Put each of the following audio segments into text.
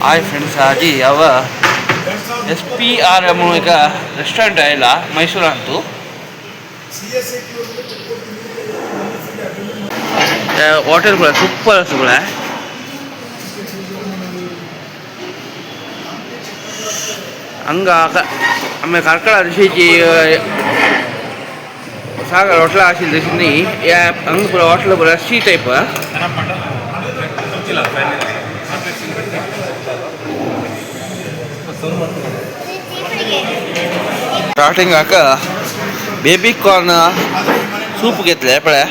hi friends ಆಗಿ ಯಾವ S P R M ಈಗ ರೆಸ್ಟೋರೆಂಟ್ ಇಲ್ಲ ಮೈಸೂರಂತೂ ಹೋಟೆಲ್ಗಳೇ ಸೂಪರ್ ಹಸುಗಳೇ ಹಂಗ ಆಮೇಲೆ ಕರ್ಕಳ ರಿಷಿಜಿ ಸಾಗರ ಹೋಟ್ಲ ಹಾಕಿಲ್ಲ ರಿಷಿನಿ ಹಂಗೆ ಬರೋ ಹೋಟ್ಲ್ ಬರೋ ಸಿ ಟೈಪ್ ಗೊತ್ತಿಲ್ಲ हाका बेबी कॉर्न सूप घेतले पळय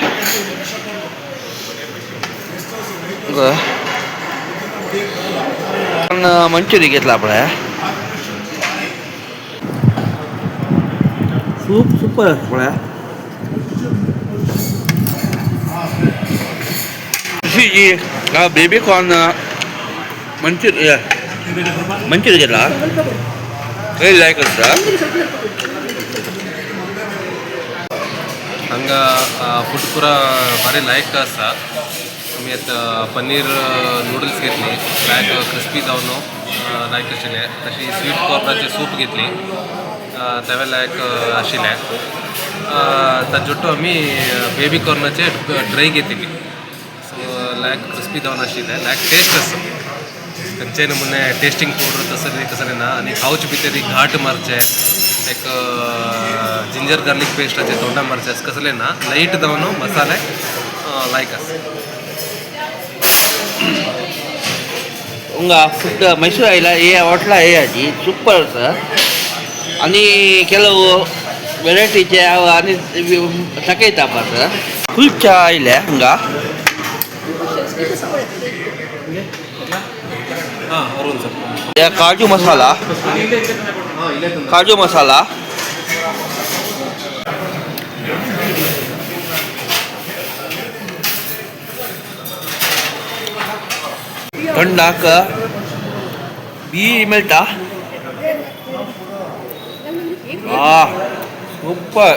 कॉर्न मंचुरी घेतला पळय सूप सुपर पळय जी बेबी कॉर्न मंचुरी मंचुरी घेतला व्हेरी लायक आसता हांगा फूड पुरा भारी लायक आसा आमी आतां पनीर नूडल्स घेतली लायक क्रिस्पी जावन लायक आशिल्ले तशी स्वीट कॉर्नाचें सूप घेतली तेवे लायक आशिल्लें ताजे जुट्टू आमी बेबी कॉर्नाचे ड्राय घेतली सो लायक क्रिस्पी जावन आशिल्ले लायक टेस्ट आसा ಸಂಜೆನ ಮೊನ್ನೆ ಟೇಸ್ಟಿಂಗ್ ಪೌಡ್ರ್ ತಸರಿ ಕಸಲೇನಾ ಅನಿ ಕೌಚ್ ಬಿತ್ತೀರಿ, ಘಾಟ್ ಮರ್ಚೆ ಲೈಕ್ ಜಿಂಜರ್ ಗಾರ್ಲಿಕ್ ಪೇಸ್ಟ್ ಹಚ್ಚೆ ದೊಡ್ಡ ಮರ್ಚೆ ಅಸ್ಕಸಲೇನ ಲೈಟ್ ದವನು ಮಸಾಲೆ ಲೈಕ್ ಉಂಗಾ ಫುಡ್ ಮೈಸೂರ್ ಆಯಿಲ್ಲ ಏ ಹೋಟ್ಲ ಏ ಆಗಿ ಸೂಪರ್ ಸರ್ ಅನಿ ಕೆಲವು ವೆರೈಟಿ ಚೆ ಅನಿ ತಕೈತಪ್ಪ ಸರ್ ಫುಲ್ ಚಾ ಇಲ್ಲ ಹಂಗ हां अरूण सर या काजू मसाला काजू मसाला थंडाक बी मेळटा आ सुपर